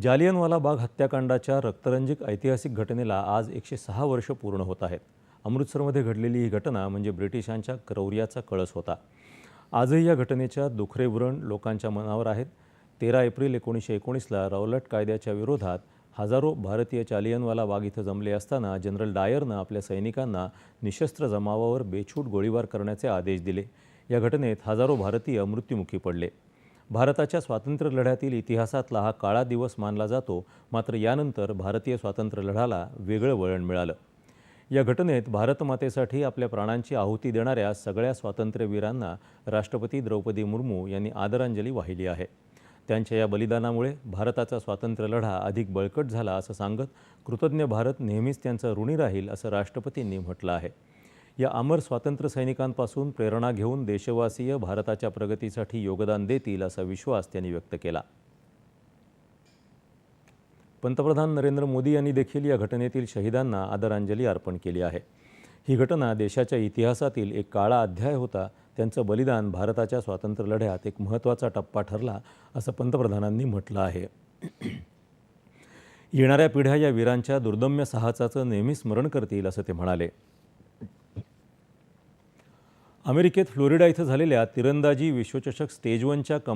जालियनवाला बाग हत्याकांडाच्या रक्तरंजिक ऐतिहासिक घटनेला आज एकशे सहा वर्ष पूर्ण होत आहेत. अमृतसरमध्ये घडलेली ही घटना म्हणजे ब्रिटिशांच्या क्रौर्याचा कळस होता. आजही या घटनेच्या दुखरे व्रण लोकांच्या मनावर आहेत. तेरा एप्रिल एकोणीसशे एकोणीसला रौलट कायद्याच्या विरोधात हजारो भारतीय जालियनवाला बाग इथं जमले असताना जनरल डायरनं आपल्या सैनिकांना निशस्त्र जमावावर बेछूट गोळीबार करण्याचे आदेश दिले. या घटनेत हजारो भारतीय मृत्युमुखी पडले. भारताच्या स्वातंत्र्य लढ्यातील इतिहासातला हा काळा दिवस मानला जातो मात्र यानंतर भारतीय स्वातंत्र्य लढ्याला वेगळं वळण मिळालं. या घटनेत भारतमातेसाठी आपल्या प्राणांची आहुती देणाऱ्या सगळ्या स्वातंत्र्यवीरांना राष्ट्रपती द्रौपदी मुर्मू यांनी आदरांजली वाहिली आहे. त्यांच्या या बलिदानामुळे भारताचा स्वातंत्र्य लढा अधिक बळकट झाला असं सांगत कृतज्ञ भारत नेहमीच त्यांचा ऋणी राहील असं राष्ट्रपतींनी म्हटलं आहे. या अमर स्वातंत्र्य सैनिकांपासून प्रेरणा घेऊन देशवासीय भारताच्या प्रगतीसाठी योगदान देतील असा विश्वास त्यांनी व्यक्त केला. पंतप्रधान नरेंद्र मोदी यांनी देखील या घटनेतील शहीदांना आदरांजली अर्पण केली आहे. ही घटना देशाच्या इतिहासातील एक काळा अध्याय होता. त्यांचं बलिदान भारताच्या स्वातंत्र्य लढ्यात एक महत्त्वाचा टप्पा ठरला असं पंतप्रधानांनी म्हटलं आहे. येणाऱ्या पिढ्या या वीरांच्या दुर्दम्य साहसाचं नेहमी स्मरण करतील असं ते म्हणाले. अमेरिकेत फ्लोरिडा इथं झालेल्या तिरंदाजी विश्वचषक स्टेज वनच्या कं